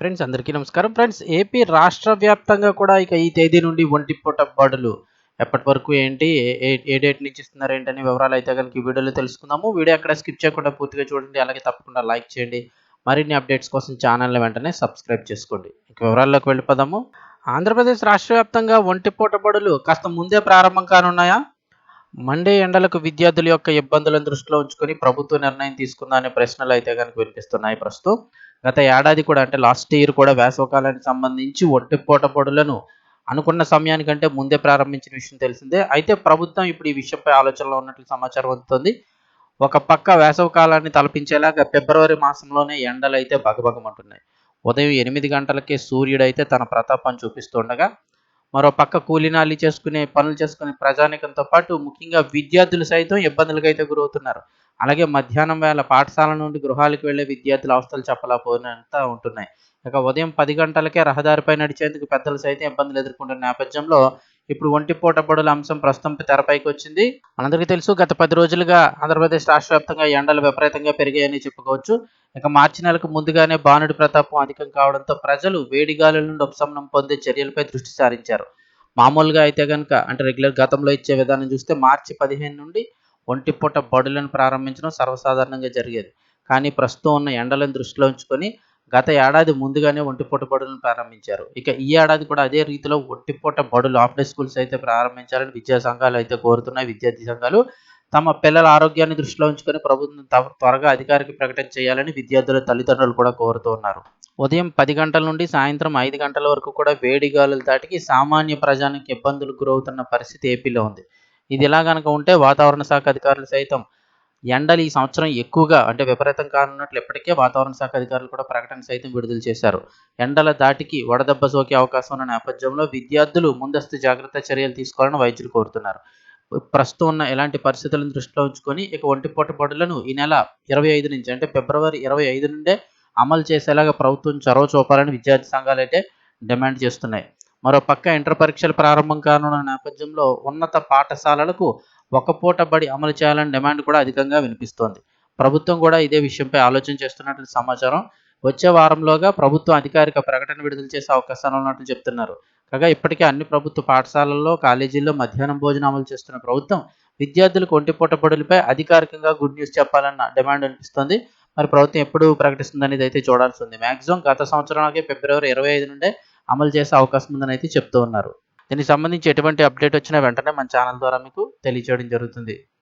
Friends అందరికీ నమస్కారం. Friends AP రాష్ట్ర వ్యాప్తంగా కూడా ఇక ఈ తేదీ నుండి ఒంటి పూట బడులు. ఎప్పటి వరకు ఏంటి ఏ- డేట్ నుంచి ఇస్తున్నారు ఏంటని వివరాలు అయితే కనుక ఈ వీడియోలో తెలుసుకుందాము. వీడియో అక్కడ స్కిప్ చేయకుండా పూర్తిగా చూడండి. అలాగే తప్పకుండా లైక్ చేయండి. మరిన్ని అప్డేట్స్ కోసం ఛానల్ని వెంటనే సబ్స్క్రైబ్ చేసుకోండి. ఇక వివరాల్లోకి వెళ్ళిపోదాము. ఆంధ్రప్రదేశ్ రాష్ట్ర వ్యాప్తంగా ఒంటి పూట బడులు కాస్త ముందే ప్రారంభం కానున్నాయా? మండే ఎండలకు విద్యార్థుల యొక్క ఇబ్బందులను దృష్టిలో ఉంచుకొని ప్రభుత్వ నిర్ణయం తీసుకుందా అనే ప్రశ్నలు అయితే కనుక వినిపిస్తున్నాయి ప్రస్తుతం. గత ఏడాది కూడా అంటే లాస్ట్ ఇయర్ కూడా వేసవకాలానికి సంబంధించి ఒంటిపూట పొడులను అనుకున్న సమయానికంటే ముందే ప్రారంభించిన విషయం తెలిసిందే. అయితే ప్రభుత్వం ఇప్పుడు ఈ విషయంపై ఆలోచనలో ఉన్నట్లు సమాచారం అందుతుంది. ఒక పక్క వేసవకాలాన్ని తలపించేలాగా ఫిబ్రవరి మాసంలోనే ఎండలు అయితే బగబగమంటున్నాయి. ఉదయం ఎనిమిది గంటలకే సూర్యుడు అయితే తన ప్రతాపం చూపిస్తుండగా మరో పక్క కూలీనాలి చేసుకునే పనులు చేసుకునే ప్రజానికంతో పాటు ముఖ్యంగా విద్యార్థులు సైతం ఇబ్బందులకైతే అయితే గురవుతున్నారు. అలాగే మధ్యాహ్నం వేళ పాఠశాల నుండి గృహాలకు వెళ్ళే విద్యార్థుల అవస్థలు చెప్పలేకపోయినంత ఉంటున్నాయి. ఇక ఉదయం పది గంటలకే రహదారిపై నడిచేందుకు పెద్దలు సైతం ఇబ్బందులు ఎదుర్కొంటున్న నేపథ్యంలో ఇప్పుడు ఒంటి పూట బడుల అంశం ప్రస్తుతం తెరపైకి వచ్చింది. మనందరికీ తెలుసు గత పది రోజులుగా ఆంధ్రప్రదేశ్ రాష్ట్ర వ్యాప్తంగా ఎండలు విపరీతంగా పెరిగాయని చెప్పుకోవచ్చు. ఇక మార్చి నెలకు ముందుగానే బాణుడి ప్రతాపం అధికం కావడంతో ప్రజలు వేడి గాలుల నుండి ఉపశమనం పొందే చర్యలపై దృష్టి సారించారు. మామూలుగా అయితే కనుక అంటే రెగ్యులర్ గతంలో ఇచ్చే విధానం చూస్తే మార్చి పదిహేను నుండి ఒంటిపూట బడులను ప్రారంభించడం సర్వసాధారణంగా జరిగేది. కానీ ప్రస్తుతం ఉన్న ఎండలను దృష్టిలో ఉంచుకొని గత ఏడాది ముందుగానే ఒంటిపూట బడులను ప్రారంభించారు. ఇక ఈ ఏడాది కూడా అదే రీతిలో ఒంటిపూట బడులు ఆఫ్ డే స్కూల్స్ అయితే ప్రారంభించాలని విద్యా సంఘాలు అయితే కోరుతున్నాయి. విద్యార్థి సంఘాలు తమ పిల్లల ఆరోగ్యాన్ని దృష్టిలో ఉంచుకొని ప్రభుత్వం త్వరగా అధికారిక ప్రకటన చేయాలని విద్యార్థుల తల్లిదండ్రులు కూడా కోరుతూ ఉన్నారు. ఉదయం పది గంటల నుండి సాయంత్రం ఐదు గంటల వరకు కూడా వేడిగాలుల దాటికి సామాన్య ప్రజానికి ఇబ్బందులకు గురవుతున్న పరిస్థితి ఏపీలో ఉంది. ఇది ఇలా కనుక ఉంటే వాతావరణ శాఖ అధికారులు సైతం ఎండలు ఈ సంవత్సరం ఎక్కువగా అంటే విపరీతం కానున్నట్లు ఇప్పటికే వాతావరణ శాఖ అధికారులు కూడా ప్రకటన సైతం విడుదల చేశారు. ఎండల దాటికి వడదెబ్బ సోకే అవకాశం ఉన్న నేపథ్యంలో విద్యార్థులు ముందస్తు జాగ్రత్త చర్యలు తీసుకోవాలని వైద్యులు కోరుతున్నారు. ప్రస్తుతం ఉన్న ఇలాంటి పరిస్థితులను దృష్టిలో ఉంచుకొని ఇక ఒంటిపూట బడులను ఈ నెల ఇరవై ఐదు నుంచి అంటే ఫిబ్రవరి ఇరవై ఐదు నుండే అమలు చేసేలాగా ప్రభుత్వం చొరవ చూపాలని విద్యార్థి సంఘాలు అయితే డిమాండ్ చేస్తున్నాయి. మరో పక్క ఇంటర్ పరీక్షలు ప్రారంభం కానున్న నేపథ్యంలో ఉన్నత పాఠశాలలకు ఒక పూట బడి అమలు చేయాలని డిమాండ్ కూడా అధికంగా వినిపిస్తోంది. ప్రభుత్వం కూడా ఇదే విషయంపై ఆలోచన చేస్తున్నట్లు సమాచారం. వచ్చే వారంలోగా ప్రభుత్వం అధికారిక ప్రకటన విడుదల చేసే అవకాశాలు ఉన్నట్లు చెప్తున్నారు. కాగా ఇప్పటికే అన్ని ప్రభుత్వ పాఠశాలల్లో కాలేజీల్లో మధ్యాహ్నం భోజనం అమలు చేస్తున్న ప్రభుత్వం విద్యార్థులకు ఒంటిపూట బడులపై అధికారికంగా గుడ్ న్యూస్ చెప్పాలన్న డిమాండ్ అనిపిస్తుంది మరి ప్రభుత్వం ఎప్పుడు ప్రకటిస్తుంది అనేది అయితే చూడాల్సి ఉంది. మ్యాక్సిమం గత సంవత్సరానికి ఫిబ్రవరి ఇరవై ఐదు నుండే అమలు చేసే అవకాశం ఉందని అయితే చెప్తూ ఉన్నారు. దీనికి సంబంధించి ఎటువంటి అప్డేట్ వచ్చినా వెంటనే మన ఛానల్ ద్వారా మీకు తెలియచేయడం జరుగుతుంది.